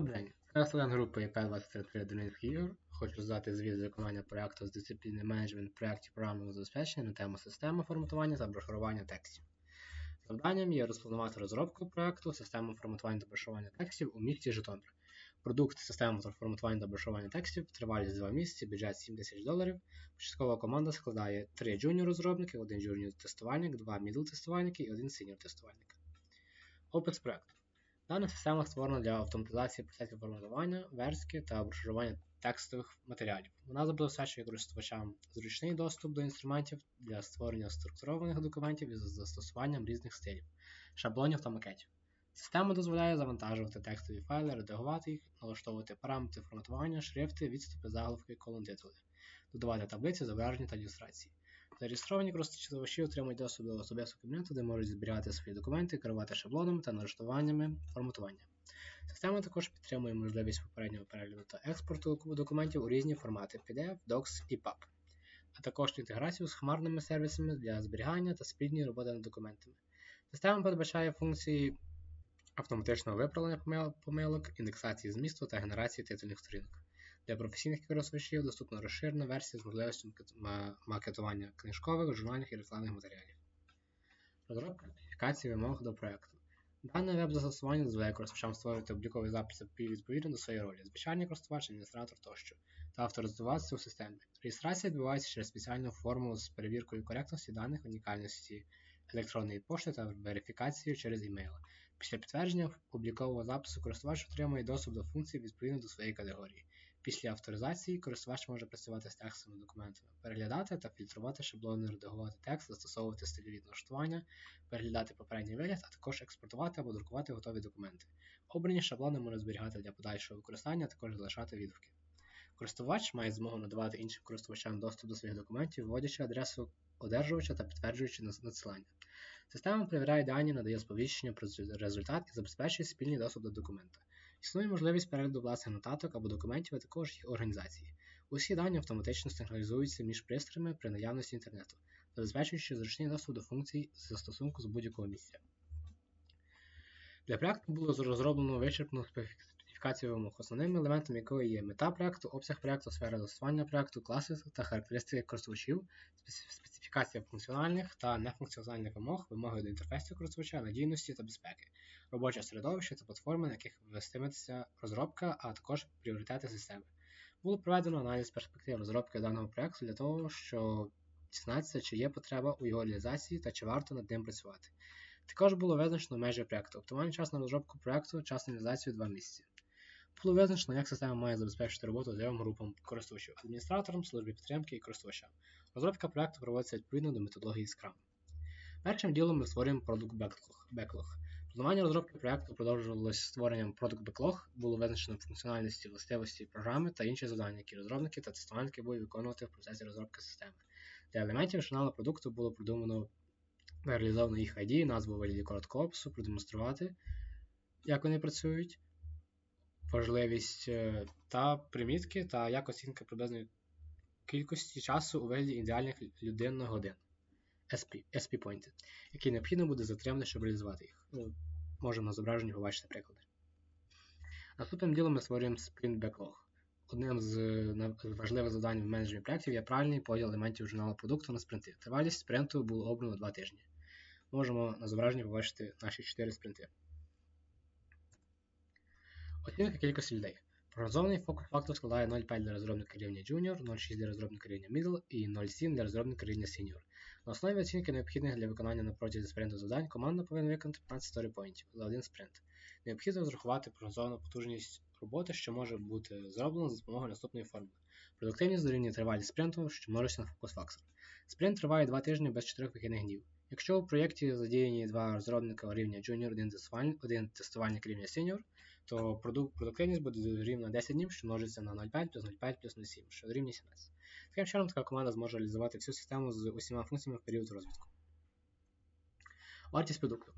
День. Я групи ІП-23 Донецьких ігор. Хочу роздати звіт з виконання проєкту з дисципліни менеджмент проєктів програмного забезпечення на тему системи форматування та брошурування текстів. Завданням є розпланувати розробку проєкту системи форматування та брошурування текстів у місті Житомир. Продукт системи форматування та брошурування текстів, тривалість 2 місяці, бюджет 7 тисяч доларів. Початкова команда складає 3 джуніор розробники, 1 джуніор тестувальник, 2 мідл тестувальники і 1 сеньор тестувальник. Опис проєкту. Дана система створена для автоматизації процесів форматування, верстки та брошурування текстових матеріалів. Вона забезпечує користувачам зручний доступ до інструментів для створення структурованих документів із застосуванням різних стилів, шаблонів та макетів. Система дозволяє завантажувати текстові файли, редагувати їх, налаштовувати параметри форматування, шрифти, відступи, заголовки, колон титули, додавати таблиці, зображення та ілюстрації. Зареєстровані користувачі отримують доступ до особистого кабінету, де можуть зберігати свої документи, керувати шаблонами та налаштуваннями форматування. Система також підтримує можливість попереднього перегляду та експорту документів у різні формати PDF, Docs і PUB, а також інтеграцію з хмарними сервісами для зберігання та спільної роботи над документами. Система передбачає функції автоматичного виправлення помилок, індексації змісту та генерації титульних сторінок. Для професійних користувачів доступна розширена версія з можливістю макетування книжкових, журнальних і рекламних матеріалів. Розробка специфікації вимог до проєкту. Дане веб-застосування дозволяє користувачам створювати облікові записи відповідно до своєї ролі, звичайний користувач, адміністратор тощо, та авторизуватися у системі. Реєстрація відбувається через спеціальну форму з перевіркою коректності даних, унікальності електронної пошти та верифікацією через імейл. Після підтвердження облікового запису користувач отримує доступ до функцій відповідно до своєї категорії. Після авторизації користувач може працювати з текстовими документами, переглядати та фільтрувати шаблони, редагувати текст, застосовувати стильові налаштування, переглядати попередній вигляд, а також експортувати або друкувати готові документи. Обрані шаблони можна зберігати для подальшого використання, а також залишати відгуки. Користувач має змогу надавати іншим користувачам доступ до своїх документів, вводячи адресу одержувача та підтверджуючи надсилання. Система перевіряє дані, надає сповіщення про результат і забезпечує спільний доступ до документа. Існує можливість перегляду власних нотаток або документів, а також їх організації. Усі дані автоматично синхронізуються між пристроями при наявності інтернету, забезпечуючи зручний доступ до функцій застосунку з будь-якого місця. Для проєкту було розроблено вичерпну специфікацію вимог, основними елементами якої є мета проєкту, обсяг проєкту, сфера застосування проєкту, класи та характеристики користувачів, специфікація функціональних та нефункціональних вимог, вимоги до інтерфейсу користувача, надійності та безпеки, робоче середовище та платформи, на яких вестиметься розробка, а також пріоритети системи. Було проведено аналіз перспектив розробки даного проєкту для того, щоб дізнатися, чи є потреба у його реалізації та чи варто над ним працювати. Також було визначено межі проєкту. Оптимальний час на розробку проєкту, час на реалізацію 2 місяці. Було визначено, як система має забезпечити роботу трьом групам користувачів адміністраторам, службі підтримки і користувачам. Розробка проєкту проводиться відповідно до методології Scrum. Першим ділом ми створюємо Product Backlog. Планування розробки проєкту продовжувалося створенням Product Backlog, було визначено функціональності, властивості програми та інші завдання, які розробники та тестувальники будуть виконувати в процесі розробки системи. Для елементів журналу продукту було продумано реалізовано їх ID, назву вигляді короткого опису, продемонструвати, як вони працюють, важливість е, та примітки, та як оцінка приблизної кількості часу у вигляді ідеальних людинних годин SP, SP Pointed, які необхідно буде затримати, щоб реалізувати їх. Можемо на зображенні побачити приклади. Наступним ділом ми створюємо Sprint Backlog. Одним з важливих завдань в менеджері проєктів є правильний поділ елементів журналу продукту на спринти. Тривалість спринту було обрано 2 тижні. Можемо на зображенні побачити наші 4 спринти. Оцінка кількості людей. Прогнозований фокус фактор складає 0,5 для розробника рівня Junior, 0,6 для розробника рівня Middle і 0,7 для розробника рівня Senior. На основі оцінки необхідних для виконання на протязі спринту завдань команда повинна виконати 15 сторіпоінтів за один спринт. Необхідно розрахувати прогнозовану потужність роботи, що може бути зроблена за допомогою наступної формули. Продуктивність дорівнює тривалість спринту, що множиться на фокус фактор. Спринт триває 2 тижні без 4 вихідних днів. Якщо у проєкті задіяні два розробника рівня Junior, один тестувальник рівня Senior, то продуктивність буде рівна 10 днів, що множиться на 0,5 плюс 0,5 плюс 0,7, що рівня 17. Таким чином, така команда зможе реалізувати всю систему з усіма функціями в період розвитку. Вартість продукту.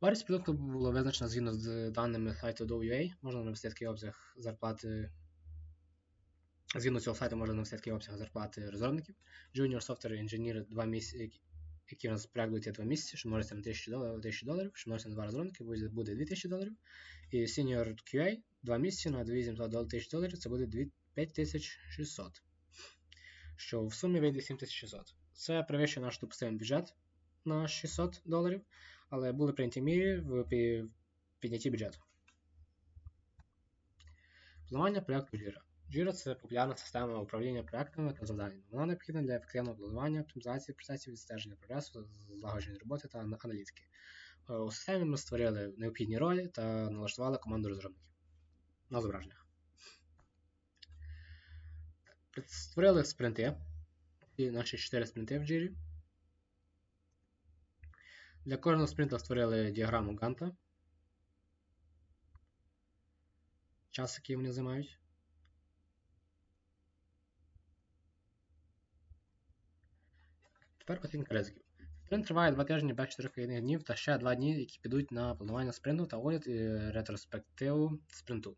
Вартість продукту було визначено згідно з даними сайту DOUA. Можна навести такий обсяг зарплати. Згідно цього сайту можна навести такий обсяг зарплати розробників. Junior Software Engineer 2 місяці, які у нас є 2 місяці, що множиться на 1000 доларів, що множиться на 2 розробники, буде 2000 доларів. І Senior QA 2 місяці на 2800 доларів це буде 5600. Що в сумі вийде 7600. Це перевищує наш допустимий бюджет на 600 доларів, але були прийняті міри в піднятті бюджету. Планування проєкту Jira. Jira це популярна система управління проектами та завданнями. Вона необхідна для ефективного планування, оптимізації процесів, відстеження прогресу, злагодження роботи та аналітики. Е, У системі ми створили необхідні ролі та налаштували команду розробників на зображеннях. Створили спринти. І наші 4 спринти в Jira. Для кожного спринта створили діаграму Ганта. Час, який вони займають. Тепер оцінка ризиків. Спринт триває 2 тижні без 4 вихідних днів та ще 2 дні, які підуть на планування спринту та огляд і ретроспективу спринту.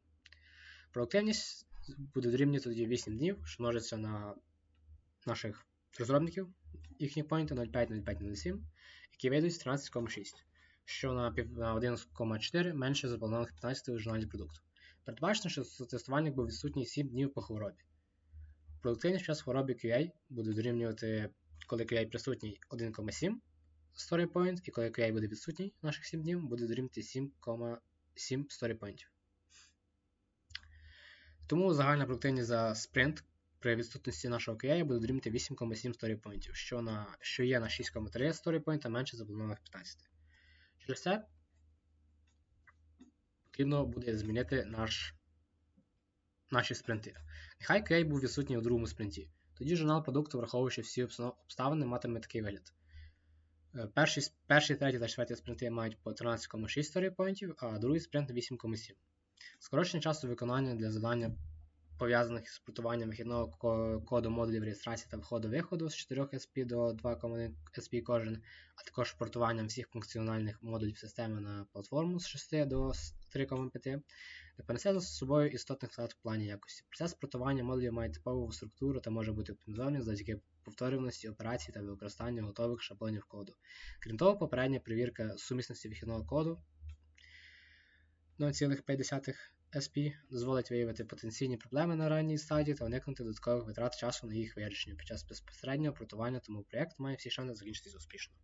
Продуктивність буде дорівнювати тоді 8 днів, що множиться на наших розробників, їхні поінти 0,5-0,5-0,7, які вийдуть з 13,6, що на пів- 1,4 менше запланованих 15 у журналі продукту. Передбачено, що тестувальник був відсутній 7 днів по хворобі. Продуктивність час хвороби QA буде дорівнювати, коли QA присутній 1,7 story point, і коли QA буде відсутній наших 7 днів, буде дорівнювати 7,7 story point. Тому загальна продуктивність за спринт при відсутності нашого QA буде дорівнювати 8,7 story point, що, на, що є на 6,3 story point менше запланованих 15. Через це потрібно буде змінити наш, наші спринти. Нехай QA був відсутній у другому спринті. Тоді журнал продукту, враховуючи всі обставини, матиме такий вигляд. Е, Перший, перший, третій та четвертий спринти мають по 13,6 story а другий спринт 8,7. Скорочення часу виконання для завдання пов'язаних з спортуванням вихідного коду модулів реєстрації та входу-виходу з 4 SP до 2,1 SP кожен, а також портуванням всіх функціональних модулів системи на платформу з 6 до 3,5, не понесе за собою істотних втрат в плані якості. Процес портування модулів має типову структуру та може бути оптимізований завдяки повторюваності операцій та використанню готових шаблонів коду. Крім того, попередня перевірка сумісності вихідного коду 0,5 SP дозволить виявити потенційні проблеми на ранній стадії та уникнути додаткових витрат часу на їх вирішення під час безпосереднього портування, тому проєкт має всі шанси закінчитись успішно.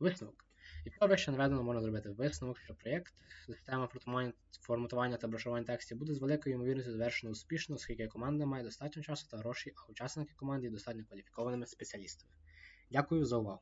Висновок. І вище наведено можна зробити висновок, що проєкт, система форматування та брошування текстів буде з великою ймовірністю завершено успішно, оскільки команда має достатньо часу та грошей, а учасники команди є достатньо кваліфікованими спеціалістами. Дякую за увагу!